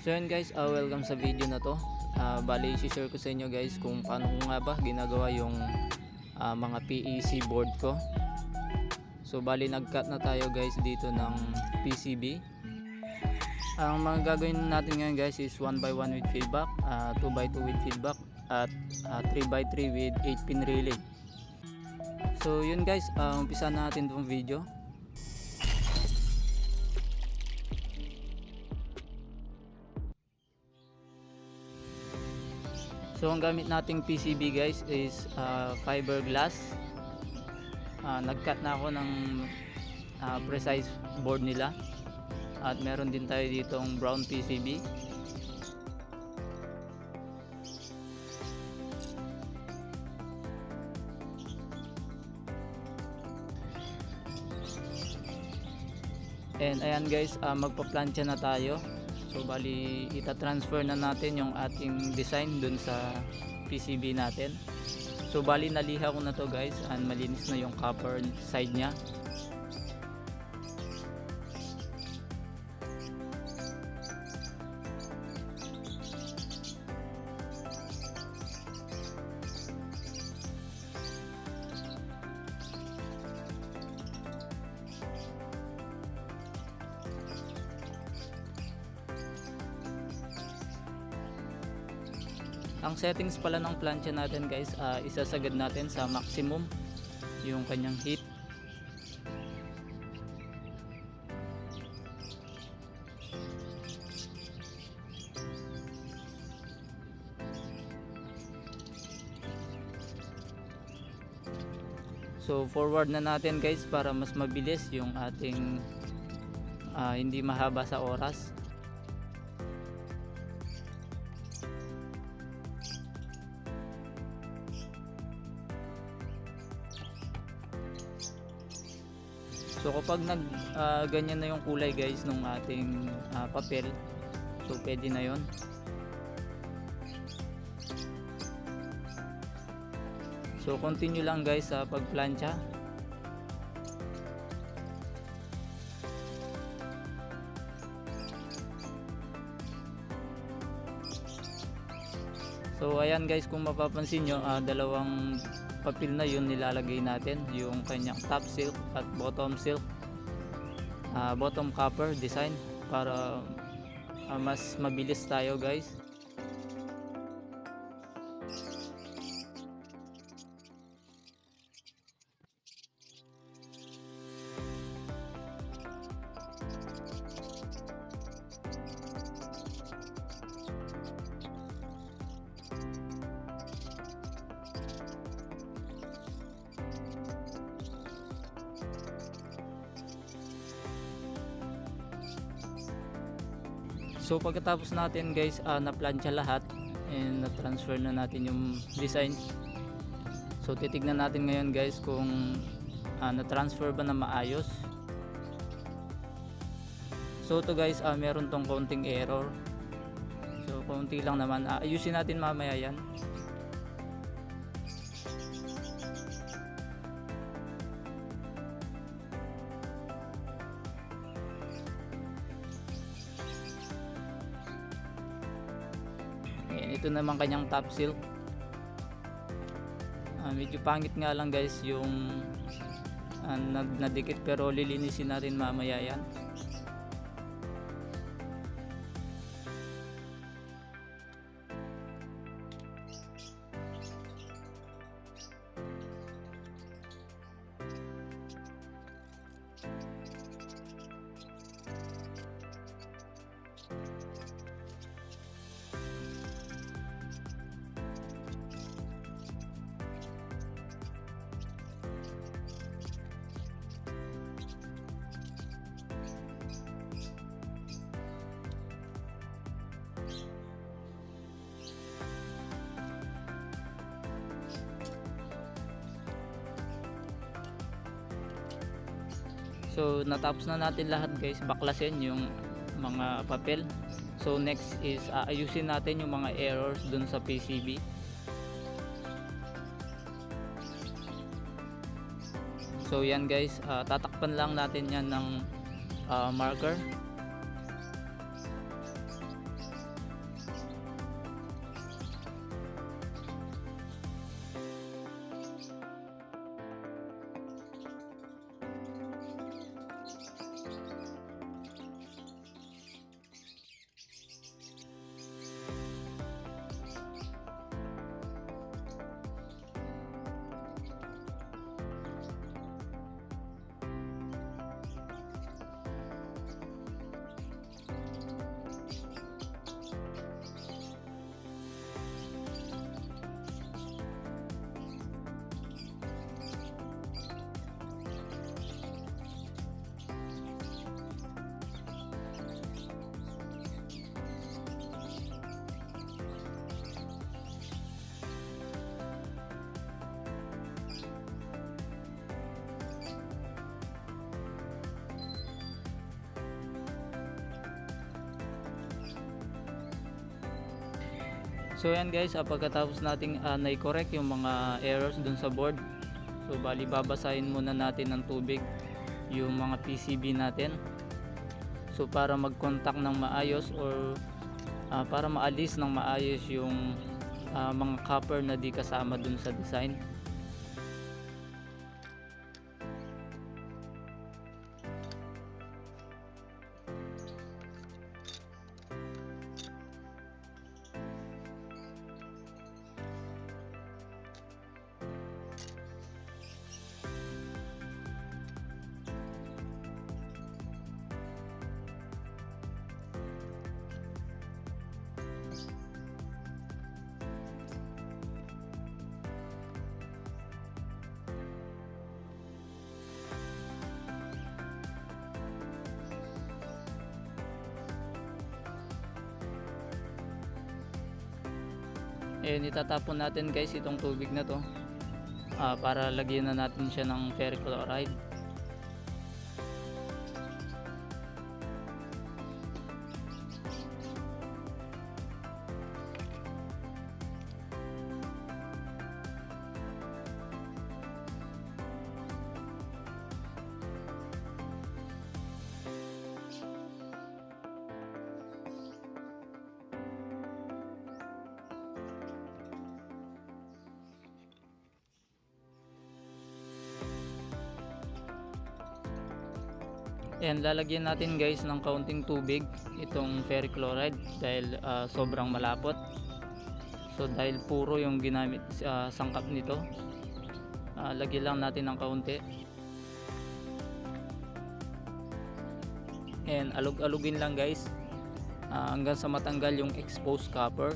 So yun guys, uh, welcome sa video na to. Uh, bali, share ko sa inyo guys kung paano nga ba ginagawa yung uh, mga PEC board ko. So bali, nag-cut na tayo guys dito ng PCB. Ang mga gagawin natin ngayon guys is 1x1 with feedback, uh, 2x2 with feedback, at uh, 3x3 with 8 pin relay. So yun guys, uh, umpisa na natin itong video. So ang gamit nating PCB guys is uh, fiberglass. Uh, nag-cut na ako ng uh, precise board nila. At meron din tayo ditong brown PCB. And ayan guys, uh, magpa-plancha na tayo. So bali ita-transfer na natin yung ating design dun sa PCB natin. So bali naliha ko na to guys and malinis na yung copper side niya. Ang settings pala ng plancha natin guys, uh, isasagad natin sa maximum yung kanyang heat. So forward na natin guys para mas mabilis yung ating ah, hindi mahaba sa oras. Kapag nag ah, ganyan na yung kulay guys nung ating ah, papel, so pwede na yon. So continue lang guys sa pagplancha. So ayan guys kung mapapansin nyo ah, dalawang papel na yun nilalagay natin yung kanyang top silk at bottom silk. Ah, bottom copper design para ah, mas mabilis tayo guys So pagkatapos natin guys uh, na-plancha lahat and na-transfer na natin yung design. So titignan natin ngayon guys kung uh, na-transfer ba na maayos. So to guys, uh, meron tong konting error. So konti lang naman. Uh, ayusin natin mamaya yan. Naman kanyang top silk. Ah, medyo pangit nga lang guys yung uh, nadikit pero lilinisin natin mamaya yan. Natapos na natin lahat guys, baklasin yung mga papel. So next is aayusin natin yung mga errors dun sa PCB. So yan guys, ah, tatakpan lang natin yan ng ah, marker. So yan guys, ah, pagkatapos nating uh, na-correct yung mga errors dun sa board. So bali babasahin muna natin ng tubig yung mga PCB natin. So para mag-contact ng maayos or ah, para maalis ng maayos yung ah, mga copper na di kasama dun sa design. Ayun, itatapon natin guys itong tubig na to ah, para lagyan na natin siya ng ferric chloride. Lalagyan natin guys ng kaunting tubig itong ferric chloride dahil ah, sobrang malapot. So dahil puro yung ginamit sa sangkap nito, ah, lagyan lang natin ng kaunti. And alug-alugin lang guys ah, hanggang sa matanggal yung exposed copper.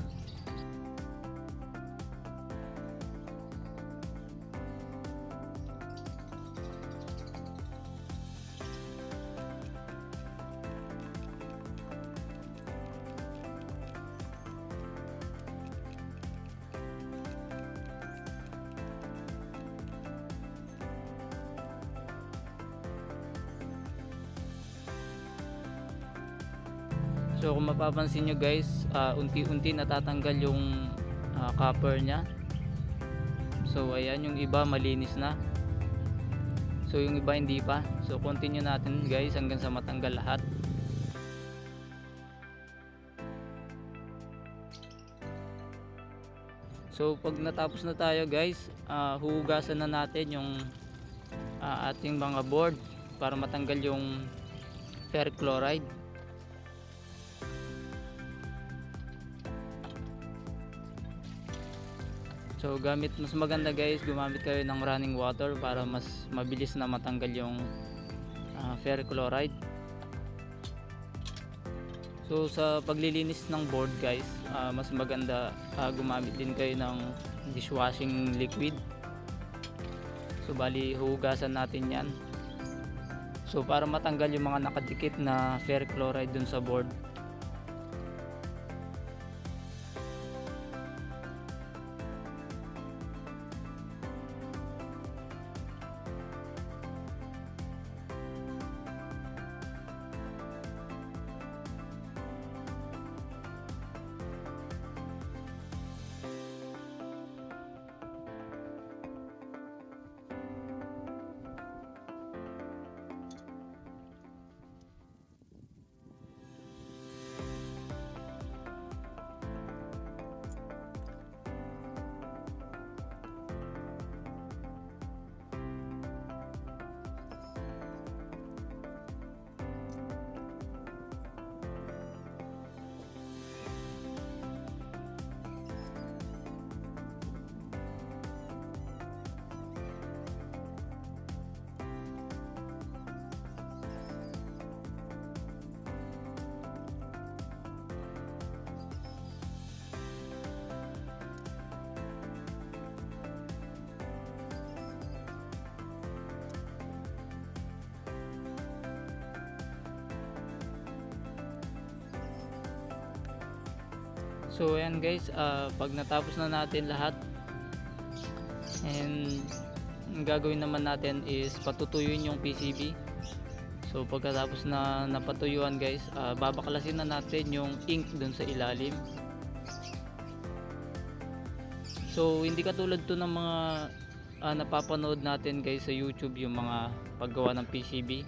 Mapapansin nyo guys, ah, unti-unti natatanggal yung ah, copper niya. So ayan yung iba malinis na. So yung iba hindi pa. So continue natin guys hanggang sa matanggal lahat. So pag natapos na tayo guys, ah, huhugasan na natin yung ah, ating mga board para matanggal yung ferric So gamit mas maganda guys gumamit kayo ng running water para mas mabilis na matanggal yung ah, ferric chloride. So sa paglilinis ng board guys, ah, mas maganda ah, gumamit din kayo ng dishwashing liquid. So bali hugasan natin 'yan. So para matanggal yung mga nakadikit na ferric chloride dun sa board. So ayan guys, ah, pag natapos na natin lahat and ang gagawin naman natin is patutuyuin yung PCB. So pagkatapos na napatuyuan guys, ah, babaklasin na natin yung ink dun sa ilalim. So hindi katulad to ng mga ah, napapanood natin guys sa YouTube yung mga paggawa ng PCB.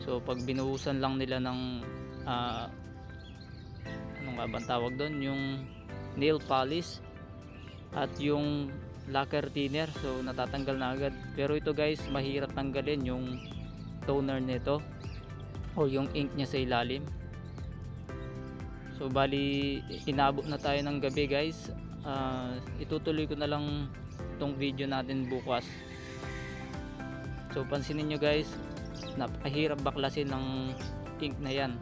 So pag binuhusan lang nila ng ba ang tawag doon? Yung nail polish at yung lacquer thinner. So natatanggal na agad. Pero ito guys mahirap tanggalin yung toner nito o yung ink niya sa ilalim. So bali inabot na tayo ng gabi guys. Ah, itutuloy ko na lang tong video natin bukas. So pansinin nyo guys napakahirap baklasin ng ink na yan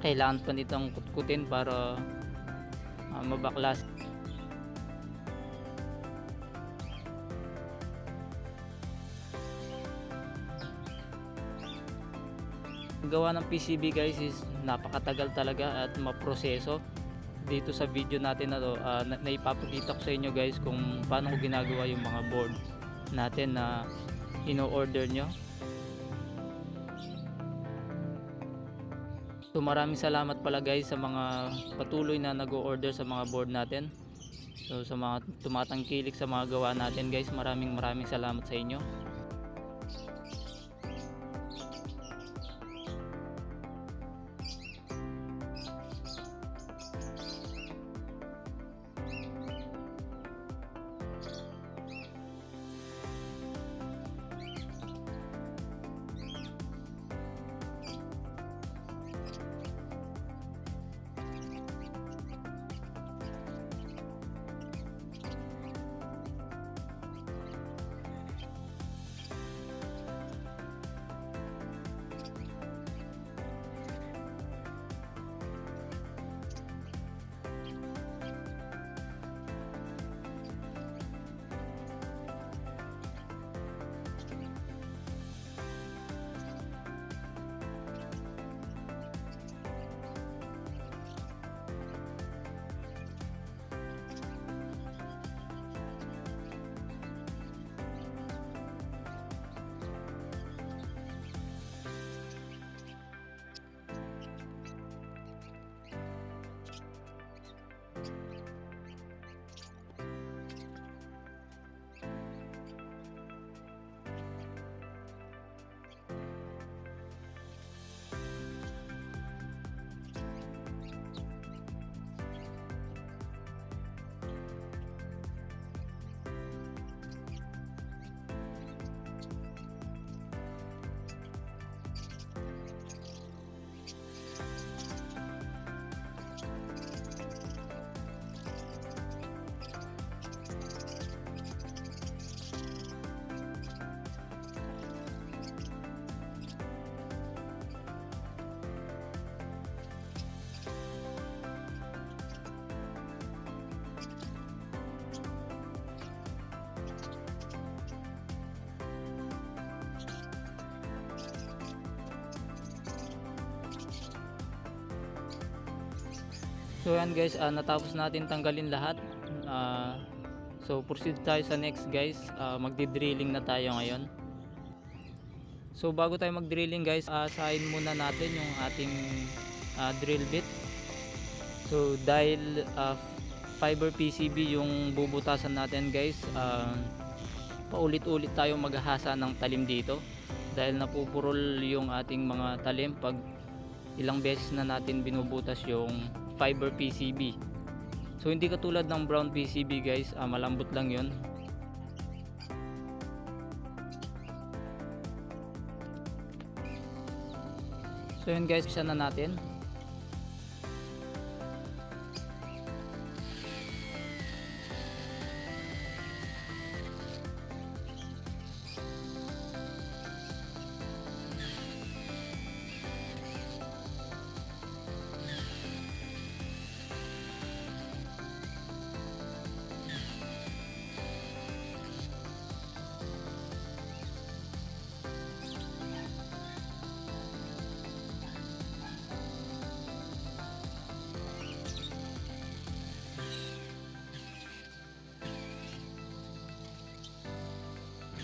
kailangan pa nitong kutkutin para ah, mabaklas. Gawa ng PCB guys is napakatagal talaga at maproseso. Dito sa video natin na to ah, na, naipapakita ko sa inyo guys kung paano ko ginagawa yung mga board natin na ino-order nyo so maraming salamat pala guys sa mga patuloy na nag-order sa mga board natin. So sa mga tumatangkilik sa mga gawa natin guys maraming maraming salamat sa inyo So yan guys, ah, natapos natin tanggalin lahat. Ah, so proceed tayo sa next guys. Ah, magdi-drilling na tayo ngayon. So bago tayo mag-drilling guys, asahin muna natin yung ating ah, drill bit. So dahil ah, fiber PCB yung bubutasan natin guys, ah, paulit-ulit tayo maghahasa ng talim dito. Dahil napupurol yung ating mga talim pag ilang beses na natin binubutas yung fiber PCB. So hindi katulad ng brown PCB guys, ah, malambot lang 'yon. So yun guys, isa na natin.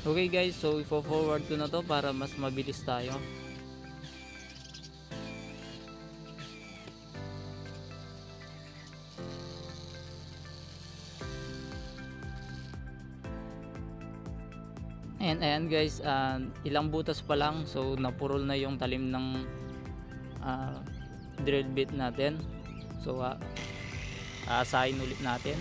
Okay guys, so ipo-forward ko na to para mas mabilis tayo. And ayan guys, uh, ilang butas pa lang so napurol na yung talim ng uh, drill bit natin. So ah, uh, asahin ulit natin.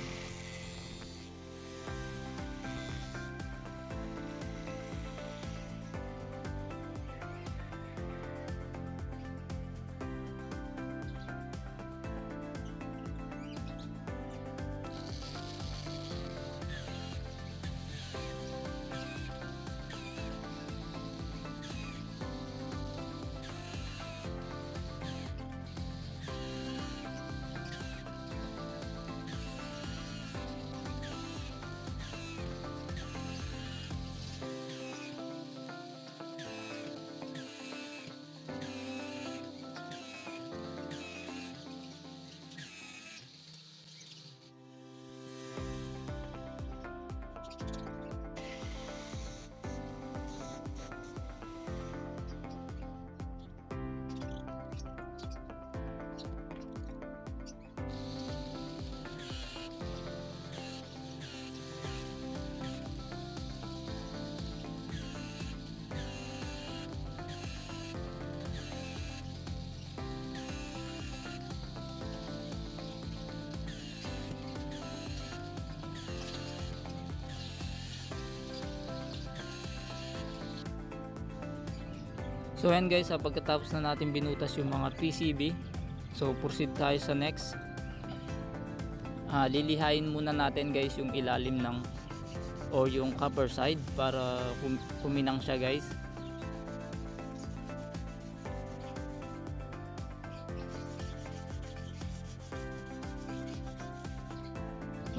So ayan guys, ah, pagkatapos na natin binutas yung mga PCB, so proceed tayo sa next. Ah, lilihain muna natin guys yung ilalim ng o yung copper side para kuminang siya guys.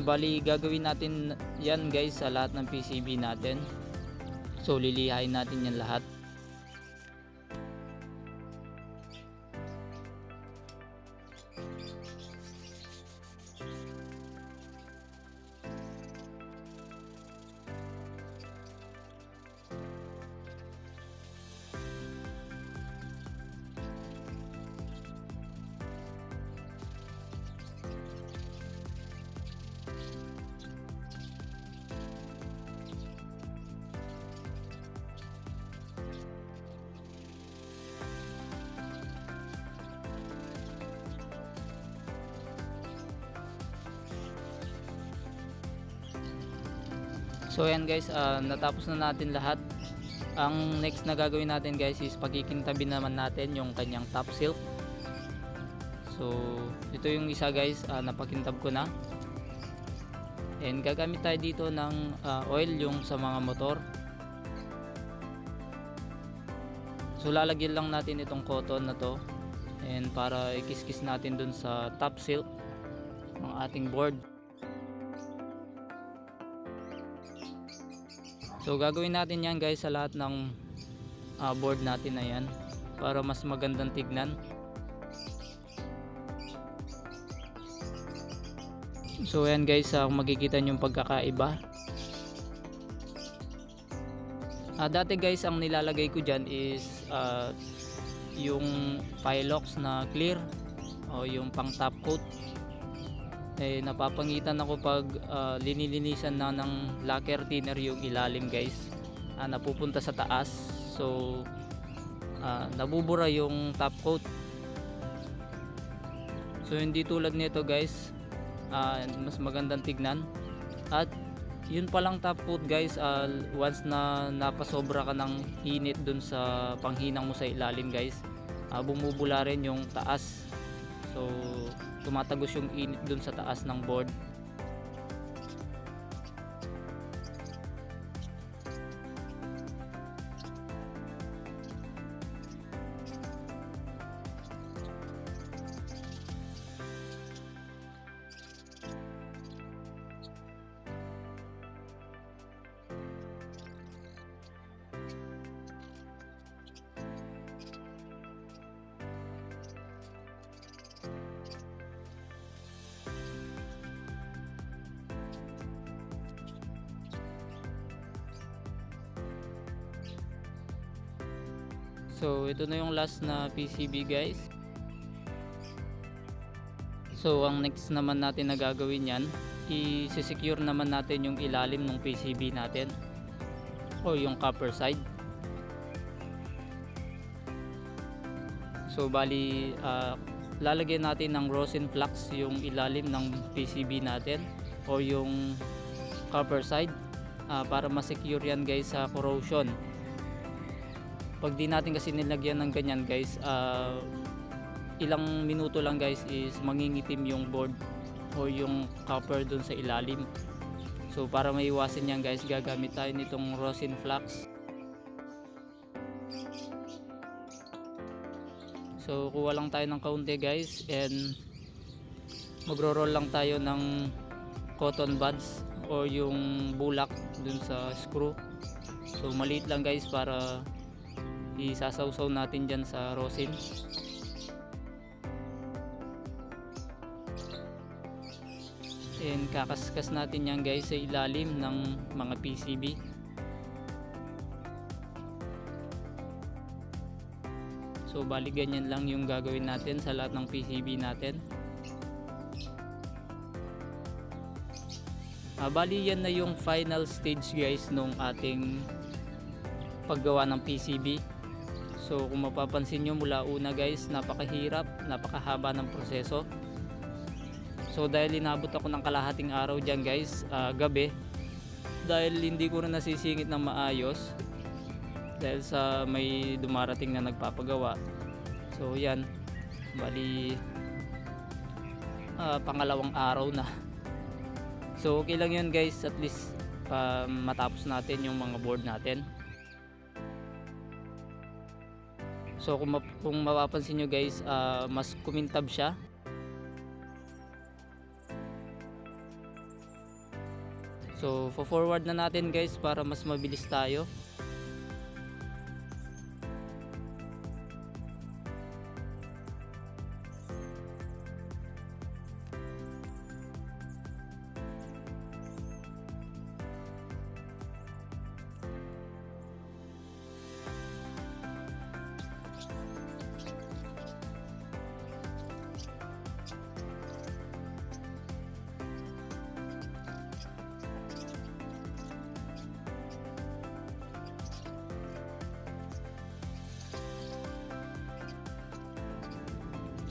Bali gagawin natin yan guys sa lahat ng PCB natin. So lilihain natin yan lahat. So ayan guys, ah, natapos na natin lahat. Ang next na gagawin natin guys is pagkikintabi naman natin yung kanyang top silk. So ito yung isa guys, ah, napakintab ko na. And gagamit tayo dito ng ah, oil yung sa mga motor. So lalagyan lang natin itong cotton na to. And para ikis-kis natin dun sa top silk ng ating board. So gagawin natin yan guys sa lahat ng ah, board natin na yan para mas magandang tignan. So ayan guys, uh, makikita nyo yung pagkakaiba. Ah, dati guys, ang nilalagay ko dyan is ah, yung Filox na clear o yung pang top coat eh napapangitan ako pag ah, linilinisan na ng lacquer thinner yung ilalim guys. Ah, napupunta sa taas. So ah, nabubura yung top coat. So hindi tulad nito guys. Ah, mas magandang tignan. At yun palang top coat guys ah, once na napasobra ka ng init dun sa panghinang mo sa ilalim guys ah, bumubula rin yung taas. So tumatagos yung init dun sa taas ng board So ito na yung last na PCB guys. So ang next naman natin na gagawin yan, i-secure naman natin yung ilalim ng PCB natin. o yung copper side. So bali ah, lalagyan natin ng rosin flux yung ilalim ng PCB natin o yung copper side ah, para ma-secure yan guys sa corrosion. Pag di natin kasi nilagyan ng ganyan guys, ah, ilang minuto lang guys is mangingitim yung board o yung copper dun sa ilalim. So para maiwasan yan guys, gagamit tayo nitong rosin flux. So kuha lang tayo ng kaunti guys and magro-roll lang tayo ng cotton buds o yung bulak dun sa screw. So maliit lang guys para isasawsaw natin dyan sa rosin. And kakaskas natin yan guys sa ilalim ng mga PCB. So bali ganyan lang yung gagawin natin sa lahat ng PCB natin. Ah, bali yan na yung final stage guys nung ating paggawa ng PCB. So kung mapapansin nyo mula una guys, napakahirap, napakahaba ng proseso. So dahil inabot ako ng kalahating araw dyan guys, ah, gabi, dahil hindi ko na nasisingit ng maayos, dahil sa may dumarating na nagpapagawa. So yan, bali ah, pangalawang araw na. So okay lang yun guys, at least ah, matapos natin yung mga board natin. So kung, map- kung mapapansin nyo guys, ah, mas kumintab siya. So forward na natin guys para mas mabilis tayo.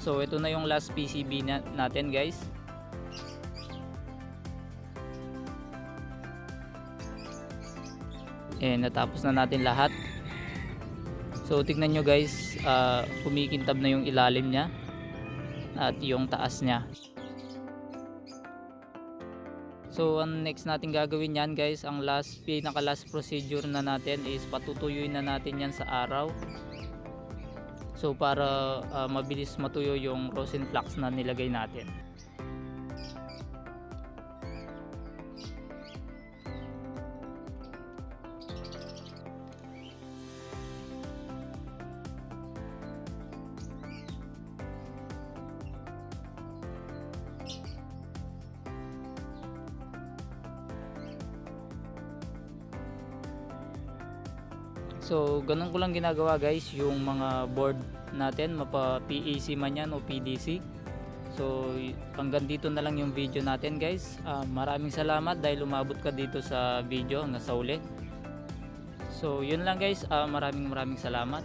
So ito na yung last PCB na- natin guys. And natapos na natin lahat. So tignan nyo guys, ah, kumikintab na yung ilalim niya at yung taas niya. So ang next natin gagawin yan guys, ang last pinaka last procedure na natin is patutuyuin na natin yan sa araw. So para ah, mabilis matuyo yung rosin flux na nilagay natin. Ganun ko lang ginagawa guys, yung mga board natin, mapa PAC man yan o PDC. So, hanggang dito na lang yung video natin guys. Ah, maraming salamat dahil umabot ka dito sa video hanggang sa uli. So, yun lang guys. Ah, maraming maraming salamat.